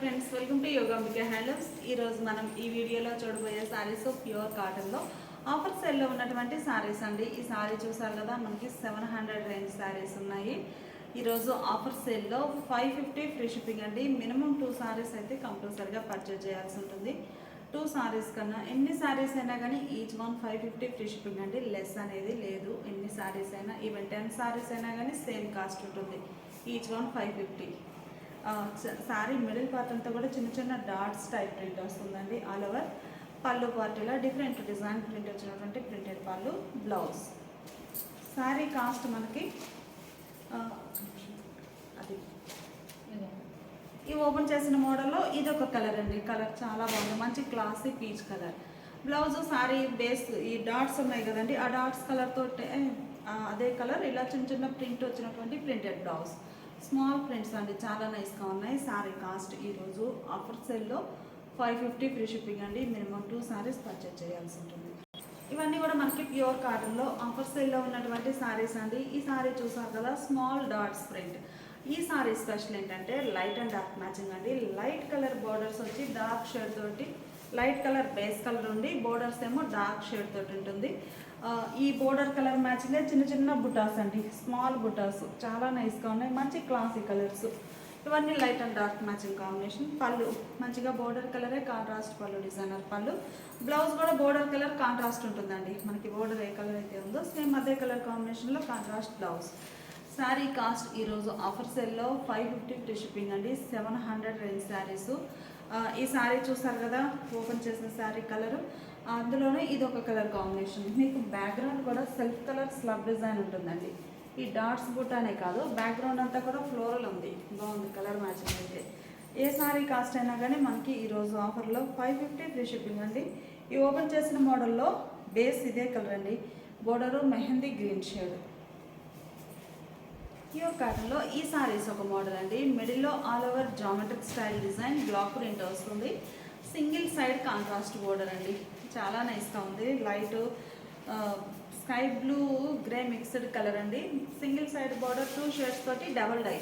Friends welcome to Yogambika handlooms ఈరోజు మనం ఈ వీడియోలో చూడబోయే శారీస్ ప్యూర్ కాటన్లో ఆఫర్ సెల్లో ఉన్నటువంటి శారీస్ అండి. ఈ శారీ చూసారు కదా మనకి సెవెన్ హండ్రెడ్ రేంజ్ శారీస్ ఉన్నాయి. ఈరోజు ఆఫర్ సెల్లో ఫైవ్ ఫిఫ్టీ ఫ్రీ షిప్పింగ్ అండి. మినిమం టూ శారీస్ అయితే కంపల్సరీగా పర్చేజ్ చేయాల్సి ఉంటుంది. టూ శారీస్ కన్నా ఎన్ని శారీస్ అయినా కానీ each one five fifty free shipping అండి. లెస్ అనేది లేదు. ఎన్ని శారీస్ అయినా ఈవెన్ టెన్ శారీస్ అయినా కానీ సేమ్ కాస్ట్ ఉంటుంది. Each one five fifty sari middle part అంతా కూడా చిన్న చిన్న డాట్స్ టైప్ ప్రింట్ వస్తుందండి ఆల్ ఓవర్ పళ్ళు పార్టీలో డిఫరెంట్ డిజైన్ ప్రింట్ వచ్చినటువంటి ప్రింటెడ్ పళ్ళు బ్లౌజ్. శారీ కాస్ట్ మనకి అది. ఈ ఓపెన్ చేసిన మోడల్లో ఇది ఒక కలర్ అండి. కలర్ చాలా బాగుంది. మంచి classic peach colour. Blouse sari base ఈ డాట్స్ ఉన్నాయి కదండి. ఆ డాట్స్ కలర్తో అదే కలర్ ఇలా చిన్న చిన్న ప్రింట్ వచ్చినటువంటి ప్రింటెడ్ బ్లౌజ్. స్మాల్ ప్రింట్స్ అండి చాలా నైస్గా ఉన్నాయి. సారీ కాస్ట్ ఈరోజు ఆఫర్ సెల్లో ఫైవ్ ఫిఫ్టీ ఫ్రీ షిప్పింగ్ అండి. మినిమం టూ సారీస్ పర్చేజ్ చేయాల్సి ఉంటుంది. ఇవన్నీ కూడా మనకి ప్యూర్ కాటన్లో ఆఫర్ సేల్లో ఉన్నటువంటి శారీస్ అండి. ఈ సారీ చూసారు కదా స్మాల్ డాట్స్ ప్రింట్ ఈ శారీ స్పెషల్ ఏంటంటే లైట్ అండ్ డార్క్ మ్యాచింగ్ అండి. లైట్ కలర్ బోర్డర్స్ వచ్చి డార్క్ షేడ్ తోటి లైట్ కలర్ బేస్ కలర్ ఉండి బోర్డర్స్ ఏమో డార్క్ షేడ్ తోటి ఉంటుంది. ఈ బోర్డర్ కలర్ మ్యాచింగ్ చిన్న చిన్న బుటాస్ అండి. స్మాల్ బుటాస్. చాలా నైస్గా ఉన్నాయి. మంచి క్లాసీ కలర్స్. ఇవన్నీ light and dark matching combination. పళ్ళు. మంచిగా బోర్డర్ కలరే కాంట్రాస్ట్ పళ్ళు డిజైనర్ పళ్ళు. బ్లౌజ్ కూడా బోర్డర్ కలర్ కాంట్రాస్ట్ ఉంటుందండి. మనకి బోర్డర్ ఏ కలర్ అయితే ఉందో సేమ్ అదే కలర్ కాంబినేషన్లో కాంట్రాస్ట్ బ్లౌజ్. శారీ కాస్ట్ ఈరోజు ఆఫర్ సెల్లో ఫైవ్ ఫిఫ్టీ ఫ్రీ షిప్పింగ్ అండి. Seven hundred range saris. ఈ శారీ చూస్తారు కదా? ఓపెన్ చేసిన శారీ కలరు అందులోనే ఇది ఒక కలర్ కాంబినేషన్ మీకు బ్యాక్గ్రౌండ్ కూడా సెల్ఫ్ కలర్ స్లబ్ డిజైన్ ఉంటుందండి. ఈ డాట్స్ బుట్టానే కాదు బ్యాక్గ్రౌండ్ అంతా కూడా ఫ్లోరల్ ఉంది. బాగుంది కలర్ మ్యాచింగ్ అయితే. ఏ సారీ కాస్ట్ అయినా కానీ మనకి ఈరోజు ఆఫర్లో ఫైవ్ ఫిఫ్టీ ఫ్రీ షిప్పింగ్ అండి. ఈ ఓపెన్ చేసిన మోడల్లో బేస్ ఇదే కలర్ అండి. Border mehendi green shade pure కాటన్లో ఈ సారీస్ ఒక మోడల్ అండి. మిడిల్లో all over geometric style design block print వస్తుంది. సింగిల్ సైడ్ కాంట్రాస్ట్ బోర్డర్ అండి. చాలా నైస్గా ఉంది. Light sky blue grey mixed colour అండి. Single side border two shades తోటి డబల్ డై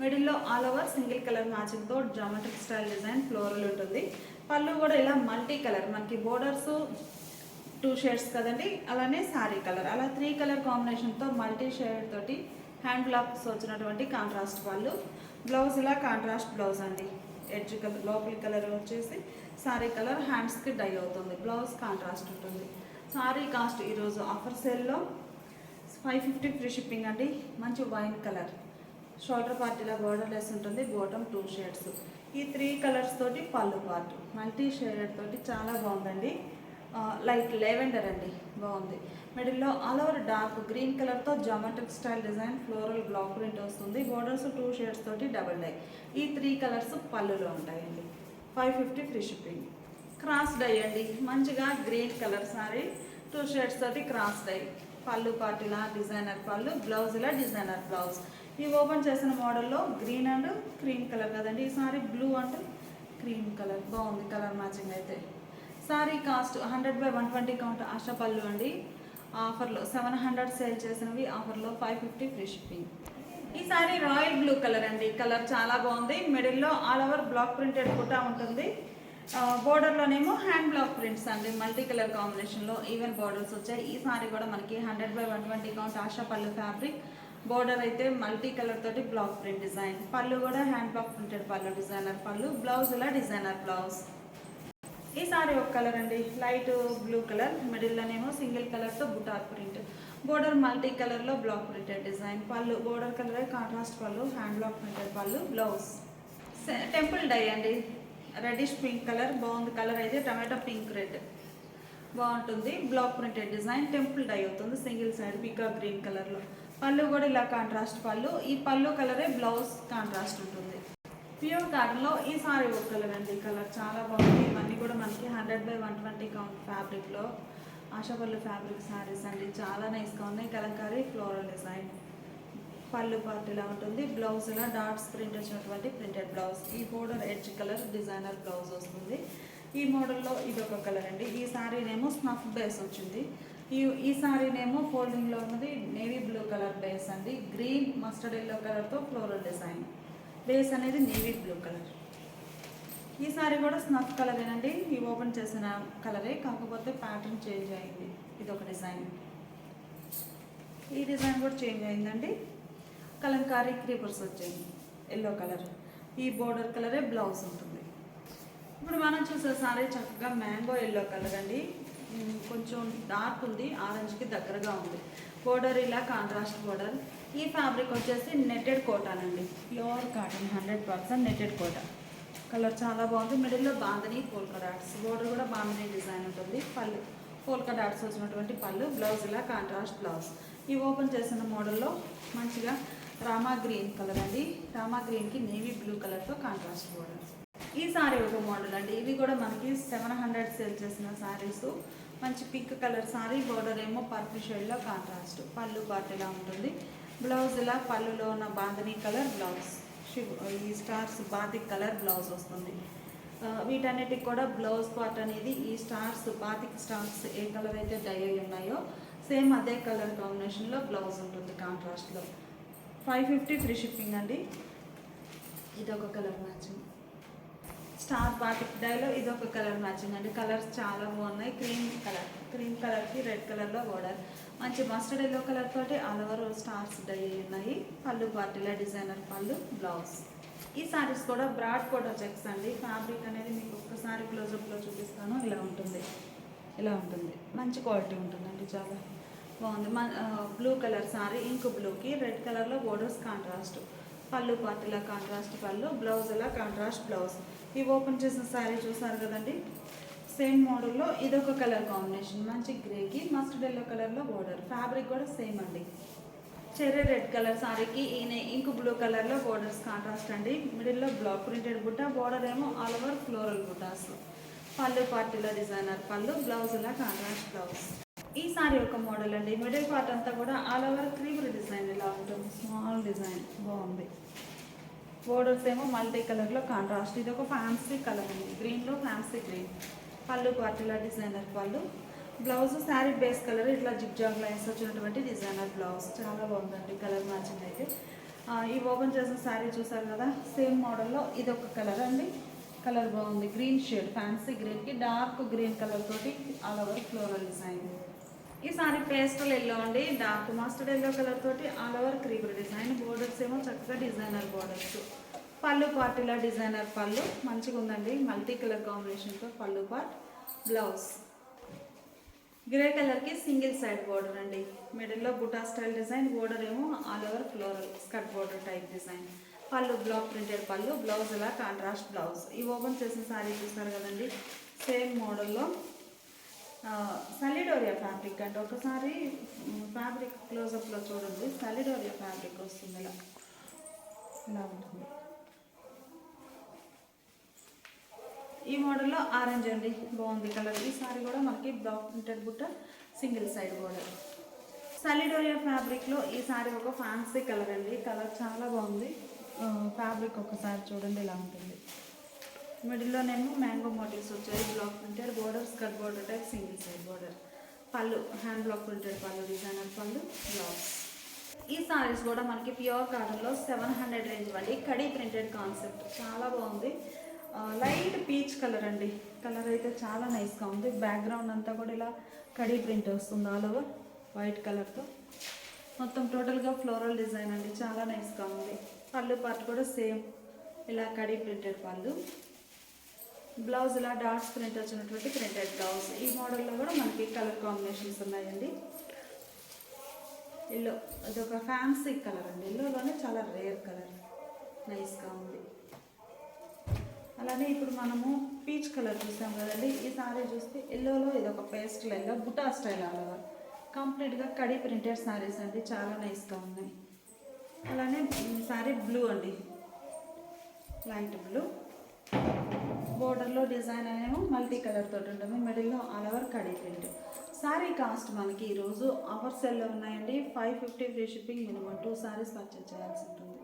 మిడిల్లో ఆల్ ఓవర్ సింగిల్ కలర్ మ్యాచింగ్తో జామెట్రిక్ స్టైల్ డిజైన్ ఫ్లోరల్ ఉంటుంది. పళ్ళు కూడా ఇలా మల్టీ కలర్ మనకి బోర్డర్స్ టూ షేడ్స్ కదండి. అలానే శారీ కలర్ అలా త్రీ కలర్ కాంబినేషన్తో మల్టీ షేడ్ తోటి హ్యాండ్ బ్లాక్స్ వచ్చినటువంటి కాంట్రాస్ట్ వాళ్ళు. బ్లౌజ్ ఇలా కాంట్రాస్ట్ బ్లౌజ్ అండి. ఎడ్జ్ కలర్ లోపలి కలర్ వచ్చేసి శారీ కలర్ హ్యాండ్స్కి డై అవుతుంది. బ్లౌజ్ కాంట్రాస్ట్ ఉంటుంది. శారీ కాస్ట్ ఈరోజు ఆఫర్ సేల్లో ఫైవ్ ఫిఫ్టీ ఫ్రీ షిప్పింగ్ అండి. మంచి వైన్ కలర్ షోల్డర్ పార్ట్ ఇలా బోర్డర్ లెస్ ఉంటుంది. బాటమ్ టూ షేడ్స్ ఈ త్రీ కలర్స్ తోటి పళ్ళు పార్ట్ మల్టీ షేడెడ్ తోటి చాలా బాగుందండి. లైట్ లెవెండర్ అండి బాగుంది. మిడిల్లో ఆల్ ఓవర్ డార్క్ గ్రీన్ కలర్తో geometric style design floral block print వస్తుంది. బోర్డర్స్ టూ షేడ్స్ తోటి డబల్ డై ఈ త్రీ కలర్స్ పళ్ళులో ఉంటాయండి. Five fifty free shipping. Cross dye అండి మంచిగా green colour sari two shades తోటి క్రాస్ డై. పళ్ళు పాటిలా డిజైనర్ పళ్ళు బ్లౌజ్ ఇలా డిజైనర్ బ్లౌజ్. ఈ ఓపెన్ చేసిన మోడల్లో గ్రీన్ అండ్ క్రీమ్ కలర్ కదండి. ఈ sari blue and cream colour బాగుంది కలర్ మ్యాచింగ్ అయితే. Sari cost hundred by one twenty count ఆశాపళ్ళు అండి. ఆఫర్లో సెవెన్ హండ్రెడ్ సేల్ చేసినవి ఆఫర్లో ఫైవ్ ఫిఫ్టీ ఫ్రీ షిప్పింగ్. ఈ సారీ రాయల్ బ్లూ కలర్ అండి. కలర్ చాలా బాగుంది. మిడిల్లో ఆల్ ఓవర్ బ్లాక్ ప్రింటెడ్ కూడా ఉంటుంది. బోర్డర్లోనేమో హ్యాండ్ బ్లాక్ ప్రింట్స్ అండి. మల్టీ కలర్ కాంబినేషన్లో ఈవెన్ బోర్డర్స్ వచ్చాయి. ఈ సారీ కూడా మనకి hundred by one twenty count ASHA పళ్ళు ఫ్యాబ్రిక్. బోర్డర్ అయితే మల్టీ కలర్ తోటి బ్లాక్ ప్రింట్ డిజైన్. పళ్ళు కూడా హ్యాండ్ బ్లాక్ ప్రింటెడ్ పళ్ళు డిజైనర్ పళ్ళు బ్లౌజ్ ఇలా డిజైనర్ బ్లౌజ్. ఈ సారీ ఒక కలర్ అండి. లైట్ బ్లూ కలర్ మిడిల్లోనేమో సింగిల్ కలర్తో బుటార్ ప్రింట్. బోర్డర్ మల్టీ కలర్లో బ్లాక్ ప్రింటెడ్ డిజైన్. పళ్ళు బోర్డర్ కలర్ కాంట్రాస్ట్ పళ్ళు హ్యాండ్ బ్లాక్ ప్రింటెడ్ పళ్ళు బ్లౌజ్. టెంపుల్ డై అండి. రెడ్డిష్ పింక్ కలర్ బాగుంది కలర్ అయితే టమాటో పింక్ రెడ్. బాగుంటుంది. Block printed design temple dye అవుతుంది సింగిల్ సైడ్ పికా గ్రీన్ కలర్లో పళ్ళు కూడా ఇలా కాంట్రాస్ట్ పళ్ళు. ఈ పళ్ళు కలరే బ్లౌజ్ కాంట్రాస్ట్ ఉంటుంది. ప్యూర్ కాటన్లో ఈ సారీ ఒక కలర్ అండి కలర్ చాలా బాగుంది. ఇవన్నీ కూడా మనకి hundred by one twenty count ఫ్యాబ్రిక్లో ఆశాపల్లి ఫ్యాబ్రిక్ సారీస్ అండి. చాలా నైస్గా ఉన్నాయి. కలంకారీ ఫ్లోరల్ డిజైన్ పళ్ళు పార్ట్ ఇలా ఉంటుంది. బ్లౌజ్ ఇలా డాట్స్ ప్రింట్ వచ్చినటువంటి ప్రింటెడ్ బ్లౌజ్ ఈ border edge colour designer blouse వస్తుంది. ఈ మోడల్లో ఇది ఒక కలర్ అండి. ఈ సారీనేమో స్నఫ్ బేస్ వచ్చింది. ఈ ఈ సారీనేమో ఫోల్డింగ్లో ఉన్నది నేవీ బ్లూ కలర్ బేస్ అండి. గ్రీన్ మస్టర్డ్ ఎల్లో కలర్తో ఫ్లోరల్ డిజైన్ బేస్ అనేది నేవీ బ్లూ కలర్. ఈ సారీ కూడా స్నఫ్ కలరేనండి ఈ ఓపెన్ చేసిన కలరే కాకపోతే ప్యాటర్న్ చేంజ్ అయింది. ఇది ఒక డిజైన్. ఈ డిజైన్ కూడా చేంజ్ అయిందండి. కలంకారీ క్రీపర్స్ వచ్చాయి. Yellow colour. ఈ బోర్డర్ కలరే బ్లౌజ్ ఉంటుంది. ఇప్పుడు మనం చూసే సారీ చక్కగా మ్యాంగో ఎల్లో కలర్ అండి. కొంచెం డార్క్ ఉంది ఆరెంజ్కి దగ్గరగా ఉంది. బోర్డర్ ఇలా కాంట్రాస్ట్ బోర్డర్. ఈ ఫ్యాబ్రిక్ వచ్చేసి నెట్టెడ్ కోటాన్ అండి pure cotton hundred percent netted Kota. Colour చాలా బాగుంది. మిడిల్లో బాందని పోల్కా డాట్స్ బోర్డర్ కూడా బాందని డిజైన్ ఉంటుంది. పళ్ళు పోల్కా డాట్స్ వచ్చినటువంటి పళ్ళు బ్లౌజ్ ఇలా కాంట్రాస్ట్ బ్లౌజ్. ఈ ఓపెన్ చేసిన మోడల్లో మంచిగా రామా గ్రీన్ కలర్ అండి. రామా గ్రీన్కి నేవీ బ్లూ కలర్తో కాంట్రాస్ట్ బోర్డర్ ఈ సారీ ఒక మోడల్ అండి. ఇవి కూడా మనకి సెవెన్ హండ్రెడ్ సేల్ చేసిన శారీస్ మంచి పింక్ కలర్ సారీ. బోర్డర్ ఏమో పర్పుల్ షేడ్లో కాంట్రాస్ట్. పళ్ళు పార్ట్ ఇలా ఉంటుంది. బ్లౌజ్ ఇలా పళ్ళులో ఉన్న బాంధనీ కలర్ బ్లౌజ్ శివ్ ఈ స్టార్స్ బాతిక్ కలర్ బ్లౌజ్ వస్తుంది. వీటన్నిటికి కూడా బ్లౌజ్ పార్ట్ అనేది ఈ స్టార్స్ బాతిక్ స్టార్స్ ఏ కలర్ అయితే డై అయి ఉన్నాయో సేమ్ అదే కలర్ కాంబినేషన్లో బ్లౌజ్ ఉంటుంది కాంట్రాస్ట్లో ఫైవ్ ఫిఫ్టీ ఫ్రీ షిప్పింగ్ అండి. ఇది ఒక కలర్ మ్యాచింగ్ స్టార్ బాటిక్ డైలో ఇది ఒక కలర్ మ్యాచింగ్ అండి. కలర్స్ చాలా బాగున్నాయి. క్రీమ్ కలర్ క్రీమ్ కలర్కి రెడ్ కలర్లో బోర్డర్. మంచి మస్టర్డ్ ఎల్లో కలర్ తోటి ఆల్ ఓవర్ స్టార్స్ డై ఉన్నాయి. పళ్ళు బాటిల్ డిజైనర్ పళ్ళు బ్లౌజ్. ఈ సారీస్ కూడా బ్రాడ్ ఫోటో చెక్స్ అండి. ఫ్యాబ్రిక్ అనేది మీకు ఒక్కసారి క్లోజప్లో చూపిస్తాను. ఇలా ఉంటుంది. ఇలా ఉంటుంది. మంచి క్వాలిటీ ఉంటుందండి చాలా. బాగుంది. మన బ్లూ కలర్ సారీ ఇంక్ బ్లూకి రెడ్ కలర్లో బోర్డర్స్ కాంట్రాస్ట్. పళ్ళు పార్టీలా కాంట్రాస్ట్ పళ్ళు బ్లౌజ్ అలా కాంట్రాస్ట్ బ్లౌజ్. ఈ ఓపెన్ చేసిన శారీ చూసారు కదండి? సేమ్ మోడల్లో ఇదొక కలర్ కాంబినేషన్ మంచి గ్రేకి మస్టర్డ్ ఎల్లో కలర్లో బోర్డర్ ఫ్యాబ్రిక్ కూడా సేమ్ అండి. చెర్రీ రెడ్ కలర్ సారీకి ఈయన ఇంక్ బ్లూ కలర్లో బోర్డర్స్ కాంట్రాస్ట్ అండి. మిడిల్లో బ్లాక్ ప్రింటెడ్ బుట్ట బోర్డర్ ఏమో all over floral butas pallu పార్టీలో డిజైనర్ పళ్ళు బ్లౌజ్ ఇలా కాంట్రాస్ట్ బ్లౌజ్ ఈ సారీ ఒక మోడల్ అండి. మిడిల్ పార్ట్ అంతా కూడా ఆల్ ఓవర్ క్రీమ్ డిజైన్ ఇలా ఉంటుంది. స్మాల్ డిజైన్ బాగుంది. బోర్డర్స్ ఏమో మల్టీ కలర్లో కాంట్రాస్ట్. ఇది ఒక ఫ్యాన్సీ కలర్ ఉంది గ్రీన్లో ఫ్యాన్సీ గ్రీన్. పళ్ళు పార్టీలా designer pallu. Blouse sari base colour ఇట్లా జిగ్జాగ్ లైన్స్ వచ్చినటువంటి డిజైనర్ బ్లౌజ్. చాలా బాగుందండి. కలర్ మ్యాచింగ్ అయితే. ఈ ఓపెన్ చేసిన శారీ చూసారు కదా? సేమ్ మోడల్లో ఇది ఒక కలర్ అండి. కలర్ బాగుంది. Green shade. ఫ్యాన్సీ గ్రీన్కి డార్క్ గ్రీన్ కలర్ తోటి ఆల్ ఓవర్ ఫ్లోరల్ డిజైన్. ఈసారి పేస్టల్ ఎల్లో అండి డార్క్ మాస్టర్డ్ ఎల్లో కలర్ తోటి all over creeper design borders ఏమో చక్కగా డిజైనర్ బోర్డర్స్ పళ్ళు పార్టీలో డిజైనర్ పళ్ళు. మంచిగా ఉందండి. మల్టీ కలర్ కాంబినేషన్తో పళ్ళు పార్ట్ బ్లౌజ్ గ్రే కలర్కి సింగిల్ సైడ్ బోర్డర్ అండి. మిడిల్లో బుటా స్టైల్ డిజైన్ బోర్డర్ ఏమో all over floral skirt border type design pallu block printed pallu blouse ఇలా కాంట్రాస్ట్ బ్లౌజ్ ఈ ఓపెన్ చేసిన సారీ చూస్తారు కదండి? సేమ్ మోడల్లో సలిడోరియా ఫ్యాబ్రిక్ అంటే. ఒకసారి ఫ్యాబ్రిక్ క్లోజప్లో చూడండి. సలిడోరియా ఫ్యాబ్రిక్ వస్తుంది ఇలా. ఇలా ఉంటుంది. ఈ మోడల్లో ఆరెంజ్ అండి. బాగుంది కలర్. ఈ సారీ కూడా మనకి block printed butta single side border. సలిడోరియా ఫ్యాబ్రిక్లో ఈ సారీ ఒక ఫ్యాన్సీ కలర్ అండి. కలర్ చాలా బాగుంది. ఫ్యాబ్రిక్ ఒకసారి చూడండి ఇలా ఉంటుంది. మిడిల్లోనేమో మ్యాంగో మోటివ్స్ వచ్చాయి block printed border skirt border type single side border. Pallu hand block printed pallu designer pallu blouse. ఈ సారీస్ కూడా మనకి ప్యూర్ కాటన్లో సెవెన్ హండ్రెడ్ రేంజ్ అండి కడీ ప్రింటెడ్ కాన్సెప్ట్ చాలా బాగుంది. లైట్ పీచ్ కలర్ అండి. కలర్ అయితే చాలా నైస్గా ఉంది. బ్యాక్గ్రౌండ్ అంతా కూడా ఇలా కడీ ప్రింట్ వస్తుంది ఆల్ ఓవర్ వైట్ కలర్తో. మొత్తం టోటల్గా ఫ్లోరల్ డిజైన్ అండి. చాలా నైస్గా ఉంది. పళ్ళు పార్ట్ కూడా సేమ్. ఇలా కడీ ప్రింటెడ్ పళ్ళు. బ్లౌజ్ ఇలా డాట్స్ ప్రింట్ వచ్చినటువంటి ప్రింటెడ్ బ్లౌజ్. ఈ మోడల్లో కూడా మనకి కలర్ కాంబినేషన్స్ ఉన్నాయండి. ఎల్లో ఇది ఒక ఫ్యాన్సీ కలర్ అండి. ఎల్లోలోనే చాలా రేర్ కలర్. నైస్గా ఉంది. అలానే ఇప్పుడు మనము పీచ్ కలర్ చూసాం కదండి. ఈ సారీ చూస్తే ఎల్లోలో ఇది ఒక పేస్ట్ లైన్గా బుటా స్టైల్ అలా కంప్లీట్గా కడి ప్రింటెడ్ సారీస్ అండి. చాలా నైస్గా ఉన్నాయి. అలానే సారీ బ్లూ అండి. లైట్ బ్లూ బోర్డర్లో డిజైన్ అనేమో మల్టీ కలర్ తోటి ఉంటుంది. మిడిల్లో ఆల్ ఓవర్ కడీ ప్రింట్ శారీ కాస్ట్ మనకి ఈరోజు అవర్ సెల్లో ఉన్నాయండి. Five fifty free shipping minimum two saris purchase చేయాల్సి ఉంటుంది.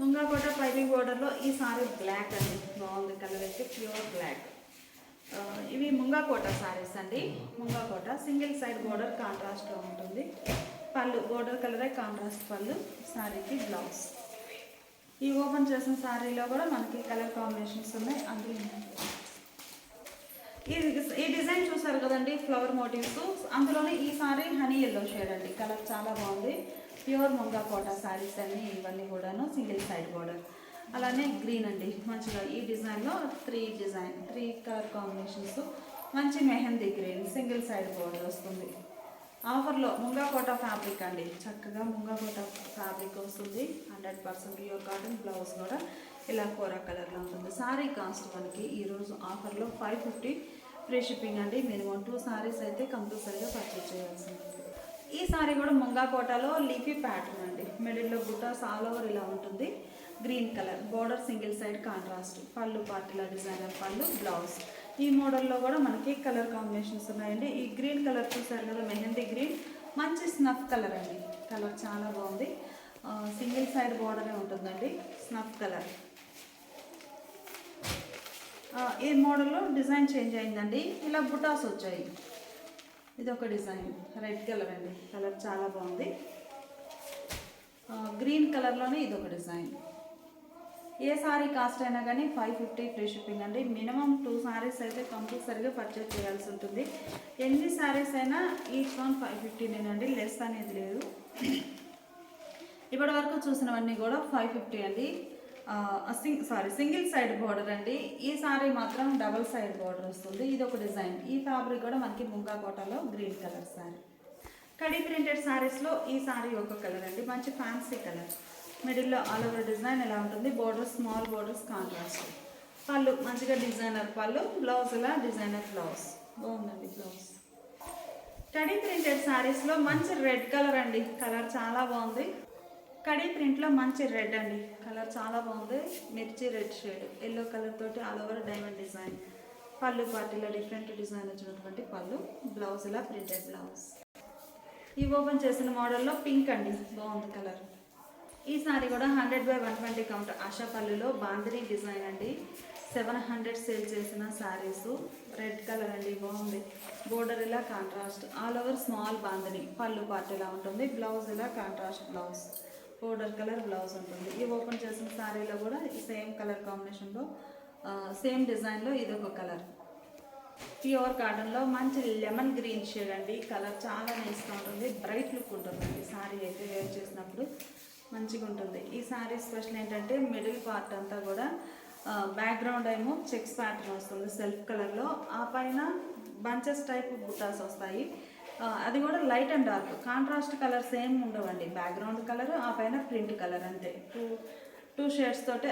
ముంగాకోట పైపింగ్ బోర్డర్లో ఈ సారీ బ్లాక్ అండి. బాగుంది కలర్ అయితే ప్యూర్ బ్లాక్ ఇవి ముంగాకోట సారీస్ అండి. ముంగాకోట సింగిల్ సైడ్ బోర్డర్ కాంట్రాస్ట్లో ఉంటుంది. పళ్ళు బోర్డర్ కలరే కాంట్రాస్ట్ పళ్ళు శారీకి బ్లౌజ్ ఈ ఓపెన్ చేసిన శారీలో కూడా మనకి కలర్ కాంబినేషన్స్ ఉన్నాయి. అందులో ఈ ఈ డిజైన్ చూసారు కదండి ఫ్లవర్ మోటివ్స్. అందులోనే ఈ సారీ హనీ ఎల్లో షేడ్ అండి. కలర్ చాలా బాగుంది. ప్యూర్ ముంగా కోటా శారీస్ అన్ని ఇవన్నీ కూడాను సింగిల్ సైడ్ బోర్డర్. అలానే గ్రీన్ అండి. మంచిగా ఈ డిజైన్లో three design three colour combinations. మంచి mehndi green single side border వస్తుంది. ఆఫర్లో ముంగాకోట ఫ్యాబ్రిక్ అండి. చక్కగా ముంగాకోట ఫ్యాబ్రిక్ వస్తుంది. Hundred percent pure cotton blouse కూడా ఇలా కూర కలర్లో ఉంటుంది. సారీ కాస్ట్ మనకి ఈరోజు ఆఫర్లో ఫైవ్ ఫిఫ్టీ ఫ్రీ షిప్పింగ్ అండి. మినిమం టూ సారీస్ అయితే కంపల్సరీగా పర్చేజ్ చేయాల్సింది. ఈ సారీ కూడా ముంగాకోటలో లీఫీ ప్యాటర్న్ అండి. మిడిల్లో బుటాస్ ఆల్ ఓవర్ ఇలా ఉంటుంది. Green colour border single side contrast pallu పార్టీల డిజైనర్ పళ్ళు బ్లౌజ్. ఈ మోడల్లో కూడా మనకి కలర్ కాంబినేషన్స్ ఉన్నాయండి. ఈ గ్రీన్ కలర్ చూసారు కదా మెహందీ గ్రీన్. మంచి స్నఫ్ కలర్ అండి. కలర్ చాలా బాగుంది. సింగిల్ సైడ్ బోర్డరే ఉంటుందండి. Snuff colour. ఈ మోడల్లో డిజైన్ చేంజ్ అయిందండి. ఇలా బుటాస్ వచ్చాయి. ఇది ఒక డిజైన్. రెడ్ కలర్ అండి. కలర్ చాలా బాగుంది. గ్రీన్ కలర్లోనే ఇది ఒక డిజైన్. ఏ సారీ కాస్ట్ అయినా కానీ ఫైవ్ ఫిఫ్టీ ఫ్రీ షిప్పింగ్ అండి. మినిమం టూ సారీస్ అయితే కంపల్సరీగా పర్చేస్ చేయాల్సి ఉంటుంది. ఎన్ని సారీస్ అయినా ఈచ్ వన్ ఫైవ్ ఫిఫ్టీనేనండి లెస్ అనేది లేదు. ఇప్పటి వరకు చూసినవన్నీ కూడా ఫైవ్ ఫిఫ్టీ అండి. సింగ్ సారీ సింగిల్ సైడ్ బార్డర్ అండి. ఈ సారీ మాత్రం డబల్ సైడ్ బార్డర్ వస్తుంది. ఇది ఒక డిజైన్. ఈ ఫ్యాబ్రిక్ కూడా మనకి ముంగా కోటలో గ్రీన్ కలర్ సారీ. కడీ ప్రింటెడ్ సారీస్లో ఈ సారీ ఒక కలర్ అండి. మంచి ఫ్యాన్సీ కలర్ మిడిల్లో ఆల్ ఓవర్ డిజైన్ ఎలా ఉంటుంది? Border small borders contrast. Pallu మంచిగా డిజైనర్ పళ్ళు బ్లౌజ్ ఇలా డిజైనర్ బ్లౌజ్. బాగుందండి బ్లౌజ్. కడీ ప్రింటెడ్ సారీస్లో మంచి రెడ్ కలర్ అండి. కలర్ చాలా బాగుంది. కడీ ప్రింట్లో మంచి రెడ్ అండి. కలర్ చాలా బాగుంది. Mirchi red shade. Yellow colour తోటి all over diamond design. Pallu పార్టీలో డిఫరెంట్ డిజైన్ వచ్చినటువంటి పళ్ళు. బ్లౌజ్ ఇలా ప్రింటెడ్ బ్లౌజ్. ఈ ఓపెన్ చేసిన మోడల్లో పింక్ అండి. బాగుంది కలర్. ఈ సారీ కూడా hundred by one twenty count. ఆశాపల్లిలో బాందరి డిజైన్ అండి. సెవెన్ హండ్రెడ్ సేల్ చేసిన శారీస్ రెడ్ కలర్ అండి బాగుంది. బోర్డర్ ఇలా contrast. All over small bandhani pallu part ఇలా ఉంటుంది. బ్లౌజ్ ఇలా contrast blouse. Border colour blouse ఉంటుంది. ఈ ఓపెన్ చేసిన శారీలో కూడా ఈ సేమ్ కలర్ కాంబినేషన్లో సేమ్ డిజైన్లో ఇది ఒక కలర్. ప్యూర్ కాటన్లో మంచి లెమన్ గ్రీన్ షేడ్ అండి. కలర్ చాలా నైస్గా ఉంటుంది. బ్రైట్ లుక్ ఉంటుందండి సారీ అయితే వేర్ చేసినప్పుడు మంచిగా ఉంటుంది. ఈ సారీ స్పెషల్ ఏంటంటే మిడిల్ పార్ట్ అంతా కూడా బ్యాక్గ్రౌండ్ ఏమో చెక్స్ ప్యాటర్న్ వస్తుంది సెల్ఫ్ కలర్లో. ఆ పైన బంచెస్ టైప్ బుటాస్ వస్తాయి. అది కూడా light and dark. Contrast colour same ఉండవండి. బ్యాక్గ్రౌండ్ కలర్ ఆ పైన ప్రింట్ కలర్ అంతే. టూ టూ షేడ్స్ తోటే.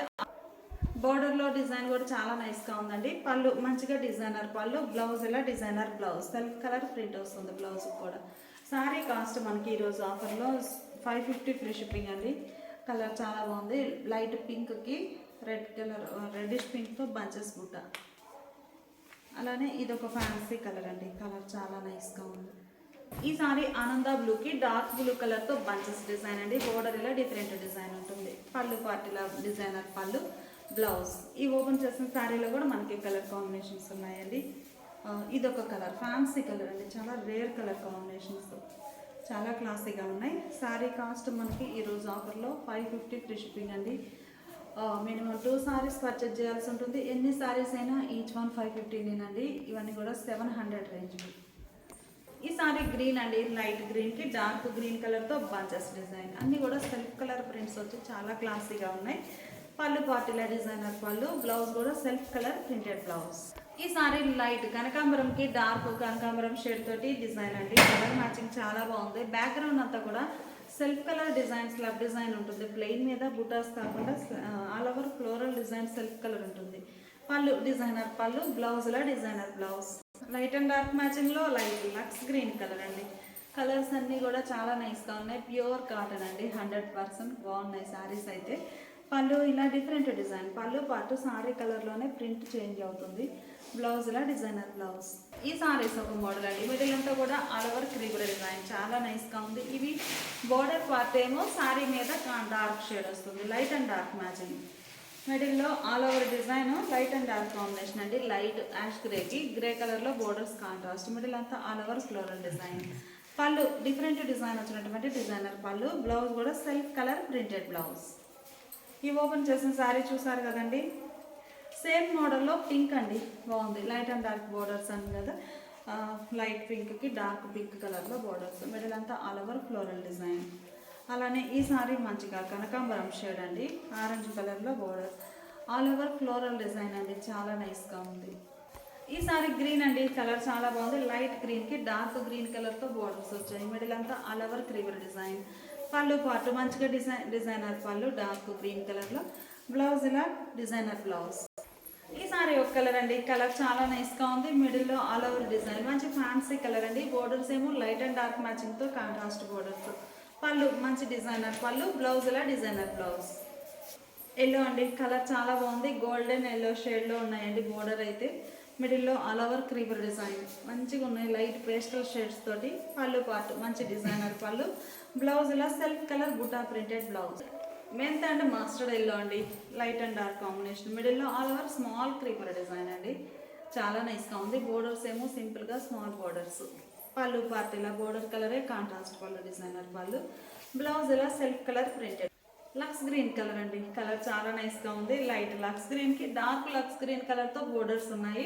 బోర్డర్లో డిజైన్ కూడా చాలా నైస్గా ఉందండి. పళ్ళు మంచిగా డిజైనర్ పళ్ళు బ్లౌజ్ ఇలా designer blouse. Self colour print వస్తుంది బ్లౌజ్ కూడా. సారీ కాస్ట్ మనకి ఈరోజు ఆఫర్లో ఫైవ్ ఫిఫ్టీ ఫ్రీ షిప్పింగ్ అండి. కలర్ చాలా బాగుంది. లైట్ పింక్కి రెడ్ కలర్ రెడ్డిష్ పింక్తో బంచెస్ బుట్ట. అలానే ఇది ఒక ఫ్యాన్సీ కలర్ అండి. కలర్ చాలా నైస్గా ఉంది. ఈ సారీ ఆనంద బ్లూకి డార్క్ బ్లూ కలర్తో బంచెస్ డిజైన్ అండి. బోర్డర్ ఇలా డిఫరెంట్ డిజైన్ ఉంటుంది. పళ్ళు పార్టీలా డిజైనర్ పళ్ళు బ్లౌజ్ ఈ ఓపెన్ చేసిన శారీలో కూడా మనకి కలర్ కాంబినేషన్స్ ఉన్నాయండి. ఇదొక కలర్. ఫ్యాన్సీ కలర్ అండి. చాలా రేర్ కలర్ కాంబినేషన్స్ చాలా క్లాసీగా ఉన్నాయి. శారీ కాస్ట్ మనకి ఈరోజు ఆఫర్లో ఫైవ్ ఫిఫ్టీ ఫ్రీ షిప్పింగ్ అండి. మినిమం టూ సారీస్ పర్చేజ్ చేయాల్సి ఉంటుంది. ఎన్ని సారీస్ అయినా ఈచ్ వన్ ఫైవ్ ఫిఫ్టీనేనండి. ఇవన్నీ కూడా సెవెన్ హండ్రెడ్ రేంజ్ ఈ సారీ గ్రీన్ అండి. లైట్ గ్రీన్కి డార్క్ గ్రీన్ కలర్తో బంచెస్ డిజైన్. అన్నీ కూడా సెల్ఫ్ కలర్ ప్రింట్స్ వచ్చి చాలా క్లాసీగా ఉన్నాయి. పళ్ళు పార్టీల డిజైనర్ పళ్ళు బ్లౌజ్ కూడా సెల్ఫ్ కలర్ ప్రింటెడ్ బ్లౌజ్. ఈ సారీ లైట్ కనకాంబరంకి డార్క్ కనకాంబరం షేడ్ తోటి డిజైన్ అండి. కలర్ మ్యాచింగ్ చాలా బాగుంది. బ్యాక్గ్రౌండ్ అంతా కూడా self colour design slub design ఉంటుంది. ప్లెయిన్ మీద బుటాస్ కాకుండా all over floral design self colour ఉంటుంది. పళ్ళు డిజైనర్ పళ్ళు బ్లౌజ్లో designer blouse light and dark మ్యాచింగ్లో light Lux green colour అండి. కలర్స్ అన్నీ కూడా చాలా నైస్గా ఉన్నాయి. ప్యూర్ కాటన్ అండి. హండ్రెడ్ పర్సెంట్ బాగున్నాయి శారీస్ అయితే. పళ్ళు ఇలా డిఫరెంట్ డిజైన్ పళ్ళు పాటు సారీ కలర్లోనే ప్రింట్ చేంజ్ అవుతుంది. బ్లౌజ్లా డిజైనర్ బ్లౌజ్. ఈ సారీస్ ఒక మోడల్ అండి. మిడిల్ అంతా కూడా ఆల్ ఓవర్ క్రీబర్ డిజైన్. చాలా నైస్గా ఉంది. ఇవి బోర్డర్ పార్ట్ ఏమో సారీ మీద డార్క్ షేడ్ వస్తుంది. లైట్ అండ్ డార్క్ మ్యాచింగ్ మిడిల్లో all over design light and dark combination అండి. లైట్ యాష్ గ్రేకి గ్రే కలర్లో బోర్డర్స్ కాంట్రాస్ట్ మిడిల్ అంతా all over floral design. Pallu different design వచ్చినటువంటి డిజైనర్ పళ్ళు. బ్లౌజ్ కూడా సెల్ఫ్ కలర్ ప్రింటెడ్ బ్లౌజ్ ఈ ఓపెన్ చేసిన శారీ చూసారు కదండి? సేమ్ మోడల్లో పింక్ అండి. బాగుంది. లైట్ అండ్ డార్క్ బోర్డర్స్ అని కదా. లైట్ పింక్కి డార్క్ పింక్ కలర్లో బోర్డర్స్ మిడిల్ అంతా ఆల్ ఓవర్ ఫ్లోరల్ డిజైన్ అలానే ఈ సారీ మంచిగా కనకాంబరం షేడ్ అండి. ఆరెంజ్ కలర్లో border all over floral design అండి. చాలా నైస్గా ఉంది. ఈ సారీ గ్రీన్ అండి. కలర్ చాలా బాగుంది. లైట్ గ్రీన్కి డార్క్ గ్రీన్ కలర్తో బోర్డర్స్ వచ్చాయి. మిడిల్ అంతా all over creeper design pallu పాటు మంచిగా design designer pallu dark green కలర్లో బ్లౌజ్ ఇలా డిజైనర్ బ్లౌజ్ ఒక కలర్ అండి. కలర్ చాలా నైస్గా ఉంది. మిడిల్లో ఆల్ ఓవర్ డిజైన్ మంచి ఫ్యాన్సీ కలర్ అండి. బోర్డర్స్ ఏమో లైట్ అండ్ డార్క్ మ్యాచింగ్తో కాంట్రాస్ట్ బోర్డర్స్ పళ్ళు మంచి డిజైనర్ పళ్ళు బ్లౌజ్ ఇలా డిజైనర్ బ్లౌజ్ ఎల్లో అండి. కలర్ చాలా బాగుంది. గోల్డెన్ ఎల్లో షేడ్లో ఉన్నాయండి బోర్డర్ అయితే. మిడిల్లో ఆల్ ఓవర్ క్రీపర్ డిజైన్ మంచిగా ఉన్నాయి. లైట్ పేస్టల్ షేడ్స్ తోటి పళ్ళు పార్ట్ మంచి డిజైనర్ పళ్ళు. బ్లౌజ్ ఇలా self colour buta printed blouse మెంత and mustard yellow అండి. లైట్ అండ్ డార్క్ కాంబినేషన్ మిడిల్లో all over small creeper design అండి. చాలా నైస్గా ఉంది. బోర్డర్స్ ఏమో సింపుల్గా స్మాల్ బోర్డర్స్ పళ్ళు పార్ట్ ఇలా బోర్డర్ కలరే contrast pallu designer pallu. Blouse ఇలా self colour printed lux green colour అండి. కలర్ చాలా నైస్గా ఉంది. లైట్ లక్స్ గ్రీన్కి డార్క్ లక్స్ గ్రీన్ కలర్తో బోర్డర్స్ ఉన్నాయి.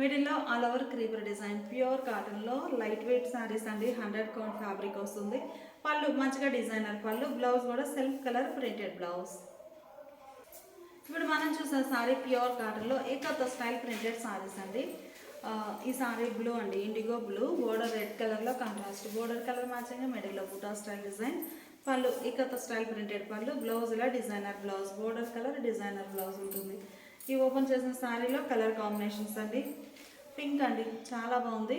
మిడిల్లో all over creeper design pure కాటన్లో లైట్ వెయిట్ శారీస్ అండి. హండ్రెడ్ కౌంట్ ఫ్యాబ్రిక్ వస్తుంది. పళ్ళు మంచిగా డిజైనర్ పళ్ళు బ్లౌజ్ కూడా సెల్ఫ్ కలర్ ప్రింటెడ్ బ్లౌజ్. ఇప్పుడు మనం చూసిన సారీ ప్యూర్ కాటన్లో ఏకత్వ స్టైల్ ప్రింటెడ్ సారీస్ అండి. ఈ సారీ బ్లూ అండి ఇండిగో బ్లూ బోర్డర్ రెడ్ కలర్లో కాంట్రాస్ట్ బోర్డర్ కలర్ మ్యాచింగ్ మిడిల్లో బుటా స్టైల్ డిజైన్ పళ్ళు ఏకత్వ స్టైల్ ప్రింటెడ్ పళ్ళు బ్లౌజ్లో designer blouse border colour designer blouse ఉంటుంది. ఈ ఓపెన్ చేసిన శారీలో కలర్ కాంబినేషన్స్ అండి. పింక్ అండి చాలా బాగుంది.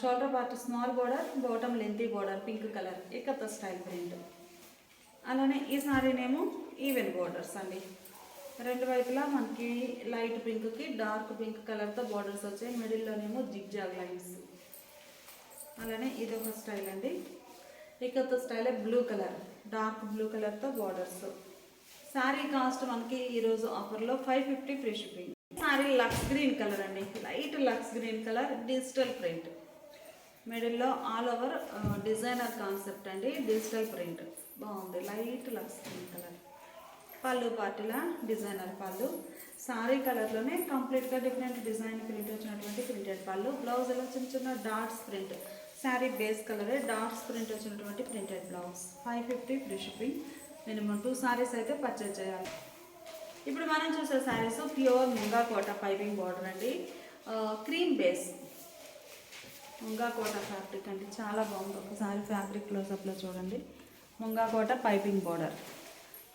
Shoulder part small border bottom lengthy border pink colour ikat style print అలానే ఈ సారీనేమో ఈవెన్ బోర్డర్స్ అండి. రెండు వైపులా మనకి లైట్ పింక్కి డార్క్ పింక్ కలర్తో బోర్డర్స్ వచ్చాయి. మిడిల్లోనేమో జిగ్జాగ్ లైన్స్ అలానే ఇది ఒక స్టైల్ అండి. ఇకతో style blue colour dark blue కలర్తో బార్డర్స్ శారీ కాస్ట్ మనకి ఈరోజు ఆఫర్లో five fifty free shipping sari lux green colour అండి. Light lux green colour digital print. మిడిల్లో ఆల్ ఓవర్ డిజైనర్ కాన్సెప్ట్ అండి డిజిటల్ ప్రింట్. బాగుంది. Light lux green colour. Pallu పార్టీలా designer pallu. Sari కలర్లోనే కంప్లీట్గా డిఫరెంట్ డిజైన్ ప్రింట్ వచ్చినటువంటి ప్రింటెడ్ పళ్ళు. బ్లౌజ్ ఎలా చిన్న చిన్న డాట్స్ ప్రింట్. శారీ బేస్ కలరే డాట్స్ ప్రింట్ వచ్చినటువంటి printed blouse. Five fifty free shipping. Minimum two saris అయితే పర్చేజ్ చేయాలి. ఇప్పుడు మనం చూసే saris pure munga kota piping border అండి. Cream base munga kota fabric అండి. చాలా బాగుంది. ఒకసారి ఫ్యాబ్రిక్ క్లోజప్లో చూడండి. ముంగా కోట పైపింగ్ బార్డర్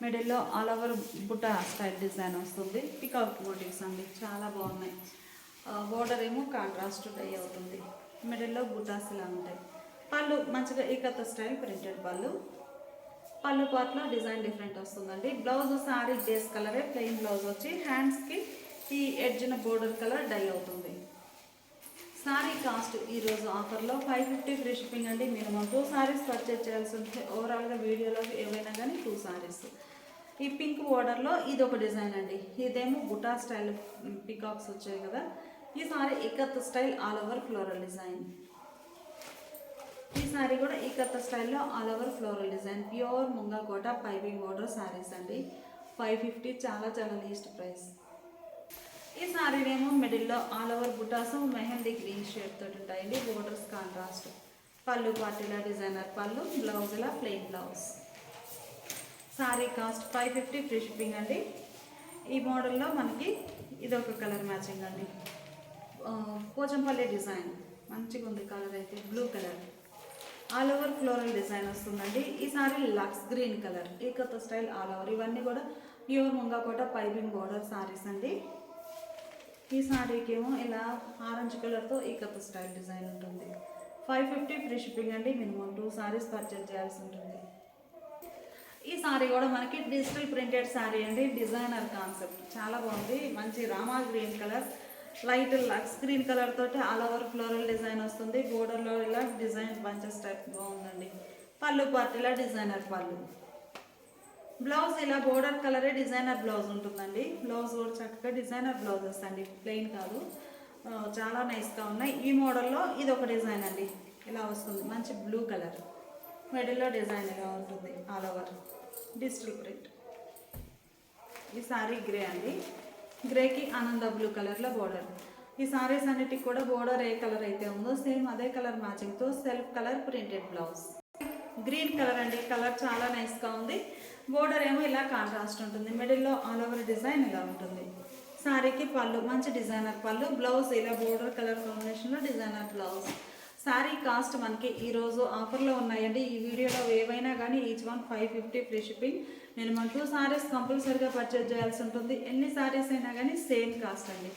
మిడిల్లో ఆల్ ఓవర్ బుట్ట స్టైల్ డిజైన్ వస్తుంది. పికౌట్ మోటివ్స్ అండి. చాలా బాగున్నాయి. బోర్డర్ ఏమో కాంట్రాస్ట్ డై అవుతుంది. మిడిల్లో బుటాస్ ఇలా ఉంటాయి. పళ్ళు మంచిగా ఈకత్త స్టైల్ ప్రింటెడ్ పళ్ళు? పళ్ళు పార్ట్లో డిజైన్ డిఫరెంట్ వస్తుందండి. బ్లౌజ్ సారీ బేస్ కలరే ప్లెయిన్ బ్లౌజ్ వచ్చి హ్యాండ్స్కి ఈ ఎడ్జిన బోర్డర్ కలర్ డై అవుతుంది. సారీ కాస్ట్ ఈరోజు ఆఫర్లో ఫైవ్ ఫిఫ్టీ ఫ్రీ షిప్పింగ్ అండి. మినిమం టూ సారీస్ పర్చేజ్ చేయాల్సి ఉంటే ఓవరాల్గా వీడియోలో ఏవైనా కానీ టూ సారీస్ ఈ పింక్ బోర్డర్లో ఇది ఒక డిజైన్ అండి. ఇదేమో బుటా స్టైల్ పికాక్స్ వచ్చాయి కదా. ఈ sari ikat style all over floral design. ఈ సారీ కూడా ఈ కత్త స్టైల్లో all over floral design. Pure mungakota piping border saris అండి. ఫైవ్ ఫిఫ్టీ చాలా చాలా లీస్ట్ ప్రైస్ ఈ సారీనేమో మిడిల్లో ఆల్ ఓవర్ బుటాస్ మెహందీ గ్రీన్ షేడ్ తోటి ఉంటాయండి. బోర్డర్స్ కాంట్రాస్ట్ పళ్ళు పార్టీలా డిజైనర్ పళ్ళు బ్లౌజ్ ఇలా plain blouse sari cost five fifty free shipping అండి. ఈ మోడల్లో మనకి ఇది ఒక కలర్ మ్యాచింగ్ అండి. కోచంపల్లి పోచంపల్లి డిజైన్. మంచిగా ఉంది కలర్ అయితే blue colour all over floral design వస్తుందండి. ఈ sari lux green colour ikat style all over ఇవన్నీ కూడా pure mungakota piping border saris అండి. ఈ సారీకి ఏమో ఇలా ఆరెంజ్ కలర్తో ఏకత స్టైల్ డిజైన్ ఉంటుంది. ఫైవ్ ఫిఫ్టీ ఫ్రీ షిప్పింగ్ అండి. మినిమం టూ సారీస్ పర్చేజ్ చేయాల్సి ఉంటుంది. ఈ సారీ కూడా మనకి డిజిటల్ ప్రింటెడ్ సారీ అండి. డిజైనర్ కాన్సెప్ట్ చాలా బాగుంది. మంచి Rama green colour light lux green colour తోటి ఆల్ ఓవర్ ఫ్లోరల్ డిజైన్ వస్తుంది. బోర్డర్లో ఇలా డిజైన్ బంచెస్ టైప్ బాగుందండి. పళ్ళు పార్టీలా డిజైనర్ పళ్ళు. బ్లౌజ్ ఇలా బోర్డర్ కలరే డిజైనర్ బ్లౌజ్ ఉంటుందండి. బ్లౌజ్ కూడా చక్కగా డిజైనర్ బ్లౌజెస్ అండి. ప్లెయిన్ కాదు. చాలా నైస్గా ఉన్నాయి. ఈ మోడల్లో ఇది ఒక డిజైన్ అండి. ఇలా వస్తుంది. మంచి బ్లూ కలర్ మిడిల్లో డిజైన్ ఇలా ఉంటుంది. All over digital print. ఈ సారీ గ్రే అండి. గ్రేకి ఆనంద బ్లూ కలర్లో బోర్డర్ ఈ సారీస్ అన్నిటికి కూడా బోర్డర్ ఏ కలర్ అయితే ఉందో సేమ్ అదే colour మ్యాచింగ్తో self colour printed blouse green colour అండి. కలర్ చాలా నైస్గా ఉంది. బోర్డర్ ఏమో ఇలా కాంట్రాస్ట్ ఉంటుంది. మిడిల్లో ఆల్ ఓవర్ డిజైన్ ఇలా ఉంటుంది. సారీకి పళ్ళు మంచి డిజైనర్ పళ్ళు బ్లౌజ్ ఇలా బోర్డర్ కలర్ కాంబినేషన్లో డిజైనర్ బ్లౌజ్ సారీ కాస్ట్ మనకి ఈరోజు ఆఫర్లో ఉన్నాయండి. ఈ వీడియోలో ఏవైనా కానీ each one five fifty free shipping నేను టూ సారీస్ కంపల్సరీగా పర్చేజ్ చేయాల్సి ఉంటుంది. ఎన్ని సారీస్ అయినా కానీ సేమ్ కాస్ట్ అండి.